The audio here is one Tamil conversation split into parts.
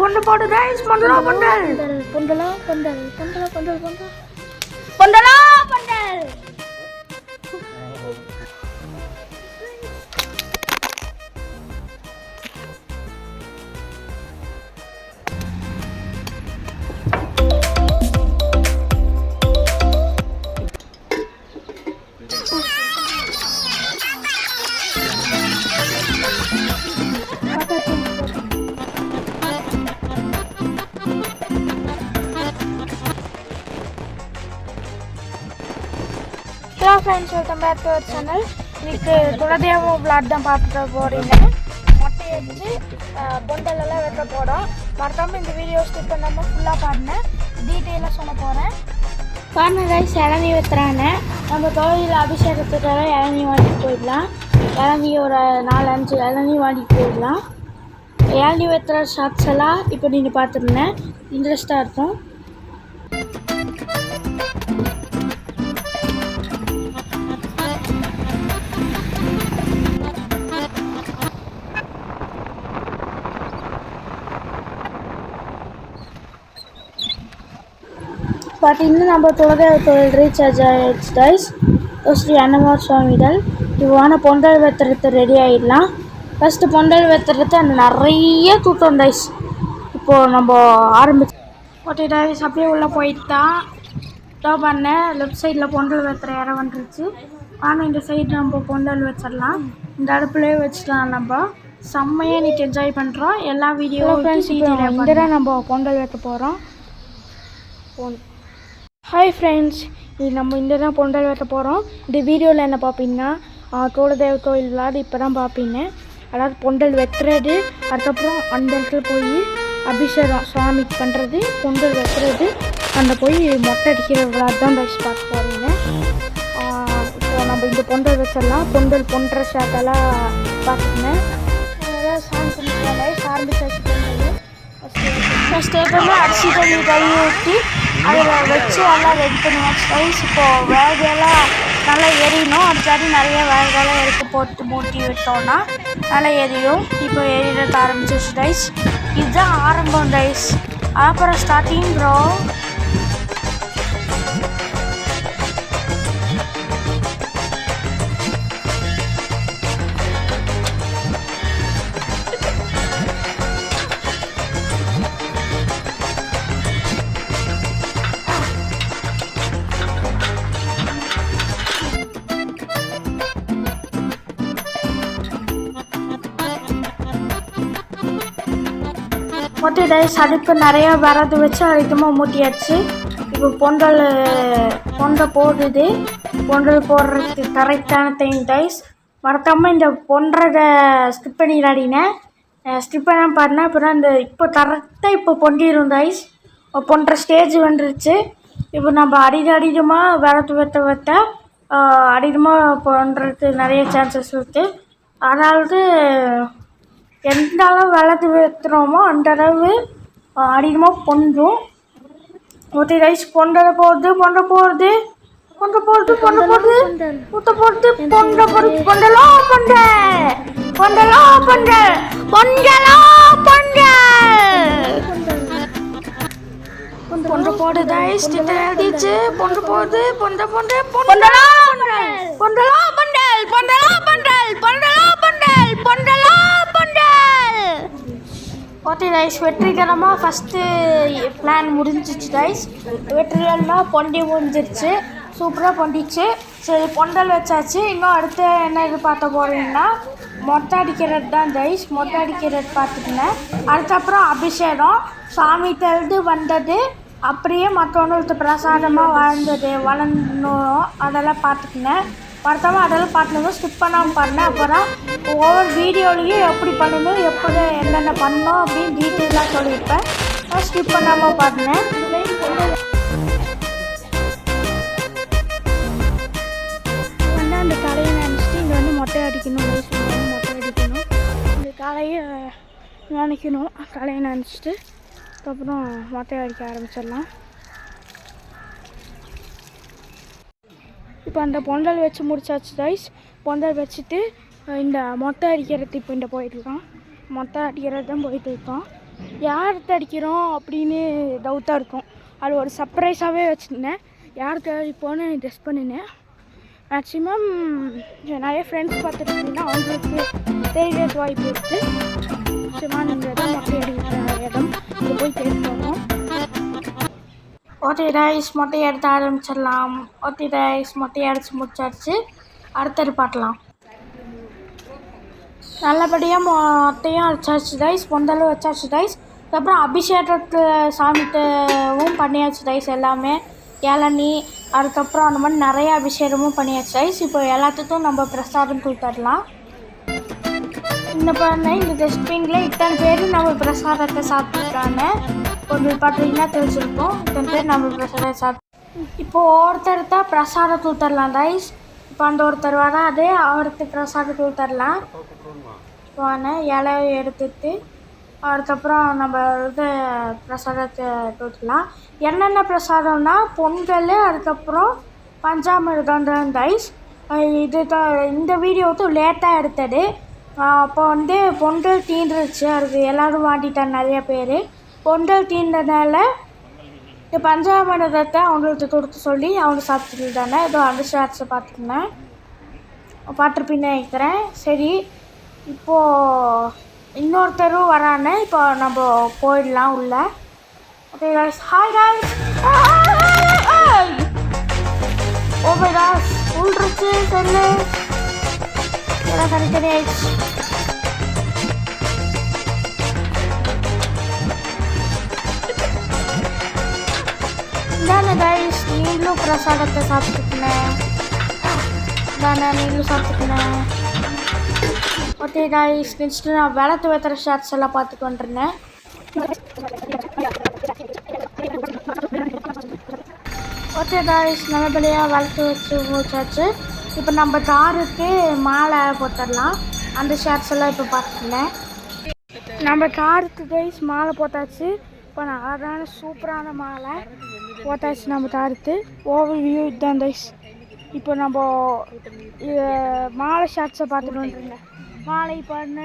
பொண்டு போடு கைஸ் பொண்டலோ பொண்டல் பொண்டலா பொண்டல் பொண்டலா பொண்டல் பொண்டல் பொண்டலோ பொண்டல் friends welcome back to our channel இன்னைக்கு குலதெய்வ விளாட் தான் பார்த்துட்டு போகிறீங்க மொட்டை அடித்து பொண்டலெல்லாம் வெட்ட போகிறோம் மறக்காமல் இந்த வீடியோ ஸ்கிப் பண்ணாமல் ஃபுல்லாக பாருங்கள் டீட்டெயிலாக சொல்ல போகிறேன் பாருங்க கைஸ் இளநீ வைத்துறாங்க நம்ம கோயில் அபிஷேகத்துக்காக இளநீ வாங்கிட்டு போயிடலாம். இளநீ ஒரு நாலு அஞ்சு இளநீ வாங்கிட்டு போயிடலாம். இளநீ வெத்துற ஷாப்ஸ் எல்லாம் இப்போ நீங்கள் பார்த்துருந்தேன் இன்ட்ரெஸ்ட்டாக இருக்கும். பட் இன்னும் நம்ம கோயில் ரீசார்ஜ் ஆகிடுச்சு கைஸ் ஸ்ரீ அன்னமார் சுவாமிகள் இவ்வான பொங்கல் வெத்துறது ரெடி ஆகிடலாம் ஃபஸ்ட்டு பொங்கல் வெத்துறது அந்த நிறைய கூட்டம் டைஸ் இப்போது நம்ம ஆரம்பிச்சு ஓகே டைஸ் அப்படியே உள்ளே போயிட்டு தான் டோ பண்ணேன் லெஃப்ட் சைடில் பொங்கல் வெத்துற இடம் வந்துருச்சு. ஆனால் இந்த சைடு நம்ம பொங்கல் வச்சிடலாம். இந்த அடுப்புலேயே வச்சுக்கலாம் நம்ம. செம்மையாக இன்னைக்கு என்ஜாய் பண்ணுறோம் எல்லா வீடியோ இங்கே நம்ம பொங்கல் வைக்க போகிறோம் ஹாய் ஃப்ரெண்ட்ஸ் இது நம்ம இந்த தான் பொண்டல் வைக்க போகிறோம் இந்த வீடியோவில் என்ன பார்ப்பீங்கன்னா குலதெய்வ கோயில் விளாடு இப்போ தான் பார்ப்பீங்க அதாவது பொண்டல் வெட்டுறது அதுக்கப்புறம் அந்த இடத்துல போய் அபிஷேகம் சுவாமிக்கு பண்ணுறது பொங்கல் வெட்டுறது அந்த போய் மொட்டை அடிக்கிற விளாடு தான் ரைஸ் பார்க்க போகிறீங்க இப்போ நம்ம இந்த பொங்கல் வச்சிடலாம் பொங்கல் பொன்ற ஷாட்டெல்லாம் பார்த்துங்க அதெல்லாம் சாமி கும்பிட்டு ஆரம்பிச்சாச்சு பொங்கல். ஃபஸ்ட் அரிசி தண்ணி கை ஊற்றி அதில் வச்சு நல்லா ரெடி பண்ணுவோம் ரைஸ் இப்போது வேகையெல்லாம் நல்லா எரியணும். அடுத்தாடி நிறைய வேகலாம் எடுத்து போட்டு மூட்டி விட்டோம்னா நல்லா எரியும். இப்போ எரியறது ஆரம்பிச்சிச்சு ரைஸ் இதுதான் ஆரம்பம் ரைஸ் அப்புறம் ஸ்டார்டிங் ப்ரோ மொட்டை சளிப்பு அடுப்பு நிறையா வரது வச்சு அதிகமாக மூட்டியாச்சு. இப்போ பொங்கல் பொங்கல் போடுது. பொங்கல் போடுறதுக்கு கரெக்டான டைம் டைஸ் மறக்காமல் இந்த பொன்றதை ஸ்கிப் பண்ணிடாதீங்க. ஸ்கிப் பண்ணாமல் பாருனா அப்புறம் இந்த இப்போ கரெக்டாக இப்போ பொண்டிடும் டைஸ் பொன்ற ஸ்டேஜ் வந்துருச்சு. இப்போ நம்ம அடிது அடிதமாக விரட்டு வெட்ட வெட்ட அடிதமாக பண்ணுறதுக்கு நிறைய சான்சஸ் இருக்குது அதாவது எந்த அளவு விளக்கு வைக்கிறோமோ அந்த அளவு அதிகமாக பொன்றும் ஊற்றி ரைஸ் பொண்டல போகிறது பொண்ட போடுறது பொண்ட போகிறது பொண்ட போகிறது ஊற்ற போடுறது பொண்ட போடுது. பொண்டலோ பொண்ட பொண்டலோ பொண்ட பொண்டலோ பொண்ட பொண்ட போடு ரைஸ் எழுதிச்சு. பொண்ட போடுது பொண்ட பொண்ட பொண்டலோ பொண்டல் பொண்டலோ பொண்டல் பொண்டலோ பொண்டல் ஓகே கைஸ் வெற்றிகரமாக ஃபஸ்ட்டு பிளான் முடிஞ்சிச்சு கைஸ் வெற்றிகரமாக பொண்டி முடிஞ்சிருச்சு. சூப்பராக பொண்டிச்சு. சரி பொண்டல் வச்சாச்சு. இன்னும் அடுத்து என்ன இது பார்த்த போகிறீங்கன்னா மொட்டை அடிக்கிறது தான் கைஸ் மொட்டை அடிக்கிறது பார்த்துக்கினேன் அதுக்கப்புறம் அபிஷேகம். சாமி தழுது வந்தது. அப்படியே மற்றவங்களுக்கு பிரசாதமாக வாழ்ந்தது வளர்ந்தோம். அதெல்லாம் பார்த்துக்கினேன் மறக்காமல் அதெல்லாம் பார்த்துனதும் ஸ்கிப் பண்ணாமல் பண்ணேன் அப்புறம் ஒவ்வொரு வீடியோலையும் எப்படி பண்ணணும் எப்படி என்னென்ன பண்ணணும் அப்படின்னு டீட்டெயிலாக சொல்லியிருப்பேன். ஸ்கிப் பண்ணாமல் பார்த்தேன் வந்து அந்த கலையை நினச்சிட்டு இங்கே வந்து மொட்டை அடிக்கணும் மொட்டை அடிக்கணும். இந்த கலையை நினைக்கணும். கலையை நினச்சிட்டு அதுக்கப்புறம் மொட்டை அடிக்க ஆரம்பிச்சிடலாம். இப்போ அந்த பொங்கல் வச்சு முடிச்சாச்சு ரைஸ் பொங்கல் வச்சுட்டு இந்த மொட்டை அடிக்கிறது இப்போ இந்த போயிட்டுருக்கோம் மொட்டை அடிக்கிறது தான் போயிட்டு இருக்கோம் யாருக்கு அடிக்கிறோம் அப்படின்னு டவுட்டாக இருக்கும். அது ஒரு சர்ப்ரைஸாகவே வச்சுருந்தேன். யாருக்கு அடிப்போன்னு ட்ரெஸ் பண்ணினேன். மேக்ஸிமம் நிறைய ஃப்ரெண்ட்ஸ் பார்த்துருக்கீங்கன்னா அவங்களுக்கு தெரியறது வாய்ப்பு இருக்குது சிவானந்த தான் மொட்டை அடிக்கிற இடம். இங்கே போய் தெரிஞ்சுக்கணும். ஓகே ரைஸ் மொட்டை எடுத்து ஆரம்பிச்சிடலாம். ஓகே ரைஸ் மொட்டையை அடித்து முடிச்சாச்சு. அடுத்தது பாட்டலாம். நல்லபடியாக மொட்டையும் அடிச்சாச்சு ரைஸ் பொந்தலும் வச்சாச்சு ரைஸ் அதுக்கப்புறம் அபிஷேகத்து சாமிட்டுவும் பண்ணியாச்சு ரைஸ் எல்லாமே. இளநி அதுக்கப்புறம் அந்த மாதிரி நிறைய அபிஷேகமும் பண்ணியாச்சு ரைஸ் இப்போ எல்லாத்துக்கும் நம்ம பிரசாதம் கொடுத்துடலாம். இந்த பண்ண இந்த டஸ்ட்பினில் இத்தனை பேர் நம்ம பிரசாதத்தை சாப்பிட்ருக்காங்க கொஞ்சம் பார்த்தீங்கன்னா தெரிஞ்சிருக்கும். இத்தனை பேர் நம்ம பிரசாதத்தை சாப்பிட்டு இப்போ ஒருத்தர் தான் பிரசாதம் கொடுத்துடலாம் தைஸ் இப்போ அந்த ஒருத்தர் அது. அவருக்கு பிரசாதம் தரலாம் போன இலைய எடுத்துட்டு அதுக்கப்புறம் நம்ம இது பிரசாதத்தை கொடுக்கலாம் என்னென்ன பிரசாதம்னா பொங்கல் அதுக்கப்புறம் பஞ்சாமிர்தம் ரைஸ். இது தான் இந்த வீடியோ வந்து லேட்டாக எடுத்தது. அப்போ வந்து பொங்கல் தீண்டுருச்சு அதுக்கு எல்லோரும் வாங்கிட்டாங்க நிறைய பேர். பொங்கல் தீண்டனால இப்போ பஞ்சாமிரதத்தை அவங்களுக்கு கொடுத்து சொல்லி அவங்க சாப்பிட்டுட்டு இருந்தாங்க ஏதோ அந்த ஷார்ட்ஸை பார்த்துக்கினேன் பார்த்துருப்பீங்கன்னு நினைக்கிறேன் சரி இப்போது இன்னொருத்தரும் வராங்க இப்போ நம்ம போயிடலாம் உள்ள. Okay guys hi guys okay ah, guys ah, ah, உள்ருச்சு சொல்லு. எல்லாம் தனித்தனி ஆயிடுச்சு பிரசாதத்தை சாப்பிட்டுக்கினேன். தானே நீங்களும் சாப்பிட்டுக்கினேன். ஓகே கைஸ் நெக்ஸ்ட்டு நான் விளக்கு வைக்கிற ஷார்ட்ஸ் எல்லாம் பார்த்துட்டு வந்துருந்தேன் ஓகே கைஸ் நல்லபடியாக விளத்து வச்சு முடிச்சாச்சு. இப்போ நம்ம காருக்கு மாலை போட்டுடலாம். அந்த ஷார்ட்ஸ் எல்லாம் இப்போ பார்த்துக்கினேன். நம்ம காருக்கு கைஸ் மாலை போட்டாச்சு. இப்போ நான் அழகான சூப்பரான மாலை. போட்டாச்சு நம்ம காருக்கு ஓவர் வியூ தான் தைஸ் இப்போ நம்ம மாலை ஷார்ட்ஸை பார்த்துட்டு வந்துருங்க மாலை பண்ண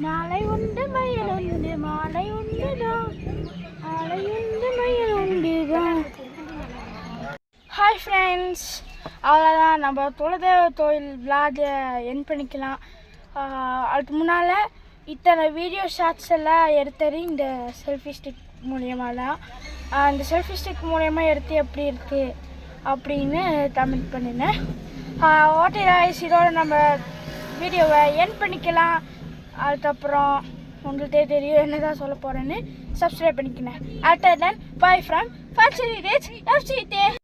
மாலை உண்டு மயில் உண்டு மாலை உண்டு தான் மாலை உண்டு மயில் உண்டு தான் ஹாய் ஃப்ரெண்ட்ஸ் அவ்வளோதான் நம்ம தொலைதேவ கோயில் விளாட என் பண்ணிக்கலாம். அதுக்கு முன்னால் இத்தனை வீடியோ ஷார்ட்ஸ் எல்லாம் எடுத்தது இந்த செல்ஃபி ஸ்டிக் மூலியமாக தான் அந்த செல்ஃபி ஸ்டிக் மூலயமா எடுத்து எப்படி இருக்குது அப்படின்னு கமெண்ட் பண்ணினேன் ஓட்டி ராய்ஸ் இதோட நம்ம வீடியோவை என் பண்ணிக்கலாம். அதுக்கப்புறம் உங்கள்கிட்டே தெரியும் என்ன தான் சொல்ல போகிறேன்னு சப்ஸ்கிரைப் பண்ணிக்கினேன் utter then bye from first rage FC